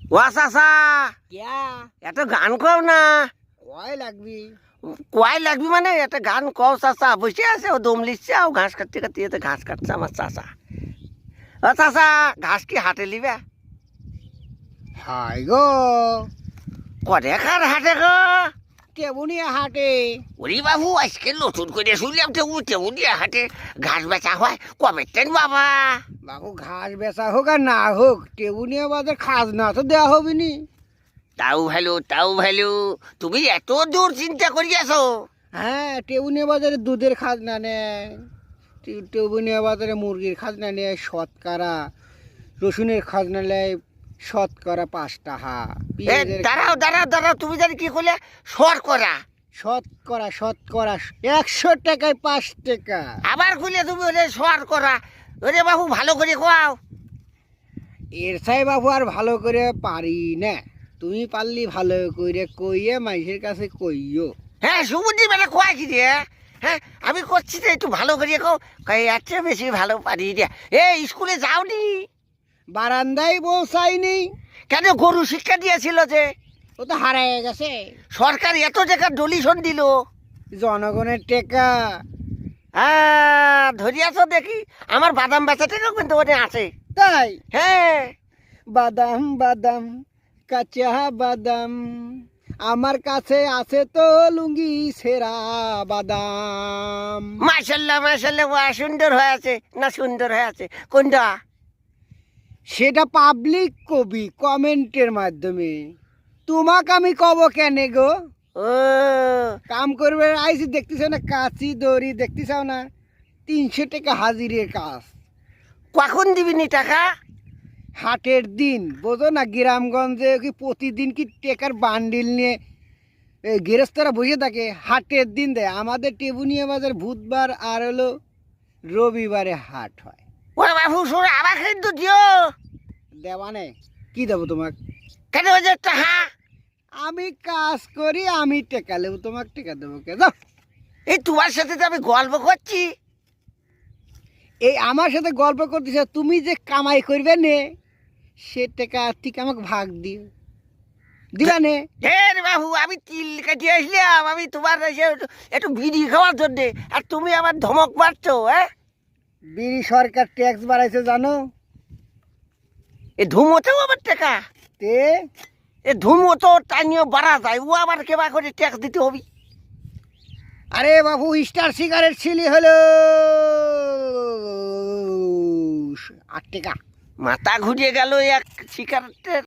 ও চাচা কিয়া? গান কও না। কয় লাগবি? কয় লাগবি মানে? এটা গান কও চাচা। বসে আছে ও দম লিখছে ঘাস কাটতে কাটতে এতে ঘাস কাটছে আমার চাচা। ও চাচা ঘাস কি হাটে লিবে? হাই গো। কটে খার হাটে গো? কেবুনিয়া হাটে? ওরে বাবু আজকে নতুন করে শুনলাম তো উঠে হাটে। ঘাস বেচা হয় কবে টেন বাবা? বাবু ঘাস বেচা হোক আর না হোক টেবুনিয়া বাজার খাজনা তো দেওয়া হবে নি তাও ভালো তাও ভালো। তুমি এত দূর চিন্তা করিয়াছো। হ্যাঁ টেবুনিয়া বাজারে দুধের খাজনা নেয়। টেবুনিয়া বাজারে মুরগির খাজনা নেয় শতকরা রসুনের খাজনা নেয় শতকরা পাঁচ টাকা দাঁড়াও দাঁড়াও দাঁড়াও তুমি জানি কি করলে সর করা শতকরা শতকরা একশো টাকায় পাঁচ টাকা। আবার খুলে তুমি ওরে সর করা ওরে বাবু ভালো করে খাও এর সাই বাবু আর ভালো করে পারি না। তুমি পারলি ভালো করে কইয়ে মাইসের কাছে কইও হ্যাঁ সুবুদ্ধি মানে কোয়া কি রে? হ্যাঁ আমি করছি তো একটু ভালো করে কো কই এত বেশি ভালো পারি রে এ স্কুলে যাওনি? বারান্দায় বসাইনি কেন গরু শিক্ষা দিয়েছিল যে? ও তো হারায় গেছে। সরকার এত টাকা ডলিশন দিল। জনগণের টেকা। হ্যাঁ ধরিয়াছ দেখি। আমার বাদাম বেচাটাও কিন্তু ওখানে আছে। তাই? হ্যাঁ। বাদাম বাদাম কাঁচা বাদাম। আমার কাছে আছে তো লুঙ্গি সেরা বাদাম। মাশাল্লাহ মাশাল্লাহ ওয়া সুন্দর হয়ে আছে। না সুন্দর হয়ে আছে। কোনটা? সেটা পাবলিক কবি কমেন্টের মাধ্যমে। তোমাকে আমি কব কেন গো? ও। কাম করবে আইসি দেখতেছ না কাঁচি দড়ি দেখতেছ না? তিনশো টাকা হাজিরের কাজ। কখন দিবি নি টাকা? হাটের দিন বোঝো না গ্রামগঞ্জে কি প্রতিদিন কি টেকার বান্ডিল নিয়ে গৃহস্থরা বসে থাকে? হাটের দিন দেয়। আমাদের টেবুনিয়া বাজার বুধবার আর হলো রবিবারে হাট হয়। ও বাবু শুনে আবার কিন্তু দিও। দেওয়ানে। কি দেবো তোমাকে? কেন টাকা আমি কাজ করি আমি টেকা নেব তোমাকে টেকা দেবো কে? যাও। এই তোমার সাথে তো আমি গল্প করছি। এই আমার সাথে গল্প করতেছ তুমি যে কামাই করবে নে সে টাকা ঠিক আমাকে ভাগ দিও। দিবা নে। ঢের বাবু আমি তিল কাটিয়ে আসলাম আমি তোমার একটু- একটু বিড়ি খাওয়ার জন্যে আর তুমি আমার ধমক মারছো হ্যাঁ? বিড়ি সরকার ট্যাক্স বাড়াইছে জানো? এ ধুমোতেও আবার টাকা। তে? এ ধুমো তো টানিও বাড়া যায় ও আবার কেবা করে ট্যাক্স দিতে হবে। আরে বাবু স্টার সিগারেট ছিলি হলো। আট টাকা। মাথা ঘুরিয়ে গেল এক সিগারেটের।